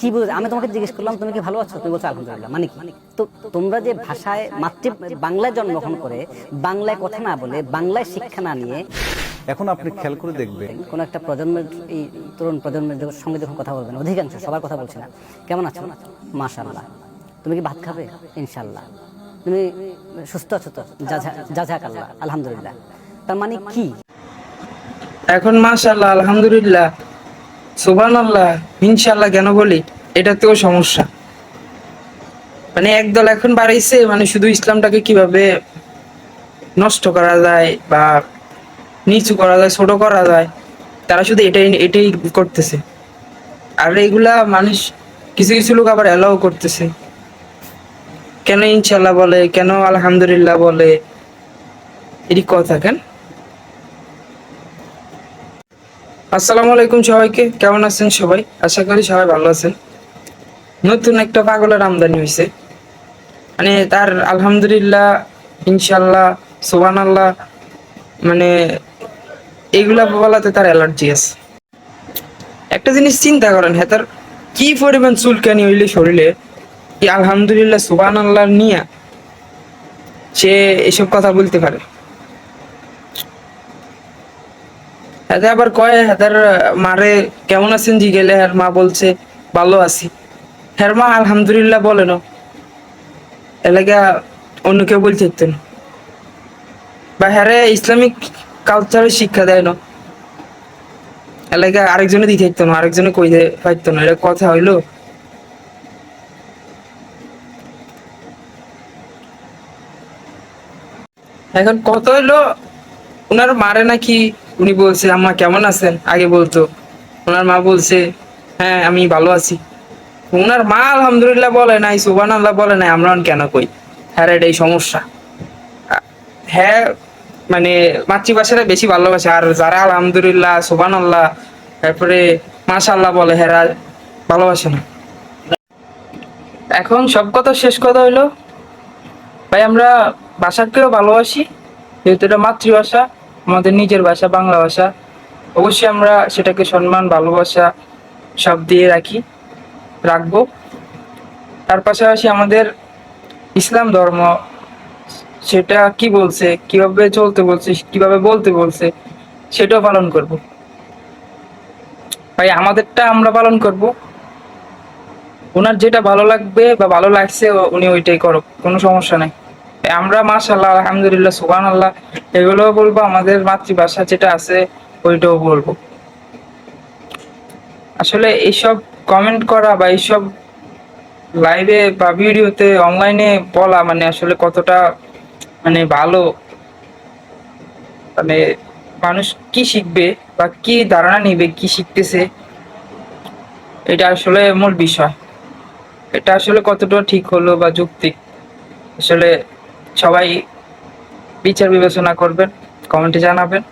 কি বুঝ আমি তোমাকে জিজ্ঞেস করলাম তুমি কি ভালো আছো তুমি বলছো আলহামদুলিল্লাহ। মানে কি? তো তোমরা যে ভাষায় মাতৃ বাংলায় জন্মগ্রহণ করে বাংলায় কথা না বলে বাংলায় শিক্ষা না নিয়ে এখন আপনি খেয়াল করে দেখবেন। কোন একটা প্রজন্মের এই তরুণ প্রজন্মের সঙ্গে যখন কথা বলবেন অধিকাংশ সবার কথা বলছি না। কেমন আছো? মাশাল্লাহ তুমি কি ভাত খাবে? ইনশাল্লাহ তুমি সুস্থ আছো তো? জাজাক আল্লাহ আলহামদুলিল্লাহ। তার মানে কি? এখন মাশাল্লাহ আলহামদুলিল্লাহ। সুবান আল্লাহ ইনশাল্লাহ কেন বলি? এটা তো সমস্যা। মানে একদল এখন বাড়াইছে মানে শুধু ইসলামটাকে কীভাবে নষ্ট করা যায় বা নিচু করা যায়, ছোট করা যায়, তারা শুধু এটাই এটাই করতেছে। আর এগুলা মানুষ, কিছু কিছু লোক আবার অ্যালাও করতেছে। কেন ইনশাল্লাহ বলে, কেন আলহামদুলিল্লাহ বলে? এটি কথা, কেন? আসসালামু আলাইকুম সবাইকে। কেমন আছেন সবাই? আশা করি সবাই ভালো আছেন। নতুন একটা পাগলের আমদানি হয়েছে মানে তার আলহামদুলিল্লাহ ইনশাল্লাহ সোহান আল্লাহ মানে এগুলা বলাতে তার অ্যালার্জি আছে। একটা জিনিস চিন্তা করেন হ্যাঁ তার কি পরিমাণ চুলকানি হইলে শরীরে? আলহামদুলিল্লাহ সোহান আল্লাহ নিয়া সে এসব কথা বলতে পারে। এতে আবার কয় হেতার মারে, কেমন আছেন? জি গেলে আর মা বলছে, ভালো আছি। হ্যার মা, আলহামদুলিল্লাহ, বলে না এলাকা অন্য কেউ বলতে না। বা হ্যারে ইসলামিক কালচারের শিক্ষা দেয় না। এলাকা আরেকজনে দিতে হতো না, আরেকজনে কই পাইতো না, এটা কথা হইল। এখন কত হইল? ওনার মারে নাকি উনি বলছে, আম্মা কেমন আছেন? আগে বলতো। ওনার মা বলছে হ্যাঁ আমি ভালো আছি। ওনার মা আলহামদুলিল্লাহ বলে নাই সুবান আল্লাহ বলে নাই, আমরা কেন কই? হ্যাঁ এটাই সমস্যা। হ্যাঁ মানে মাতৃভাষাটা বেশি ভালোবাসে, আর যারা আলহামদুলিল্লাহ সুবান আল্লাহ তারপরে মাশাল্লাহ বলে হ্যাঁ ভালোবাসে না। এখন সব কথা, শেষ কথা হইল, ভাই, আমরা ভাষাকেও ভালোবাসি, যেহেতু এটা মাতৃভাষা। আমাদের নিজের ভাষা, বাংলা ভাষা, অবশ্যই আমরা সেটাকে সম্মান, ভালোবাসা সব দিয়ে রাখি, রাখব। তার পাশাপাশি আমাদের ইসলাম ধর্ম, সেটা কি বলছে, কীভাবে চলতে বলছে, কীভাবে বলতে বলছে, সেটাও পালন করব। ভাই, আমাদেরটা আমরা পালন করব। ওনার যেটা ভালো লাগবে বা ভালো লাগছে, উনি ওইটাই করো কোনো সমস্যা নাই। আমরা মাশাল্লাহ আলহামদুলিল্লাহ সুবান আল্লাহ এগুলোও বলব, আমাদের মাতৃভাষা যেটা আছে, ওইটাও বলব। আসলে এইসব কমেন্ট করা বা এইসব লাইভে বা ভিডিওতে অনলাইনে বলা মানে আসলে কতটা মানে ভালো? মানে মানুষ কি শিখবে বা কি ধারণা নিবে, কি শিখতেছে? এটা আসলে মূল বিষয়। এটা আসলে কতটা ঠিক হলো বা যুক্তিক আসলে সবাই বিচার বিবেচনা করবেন কমেন্টে জানাবেন।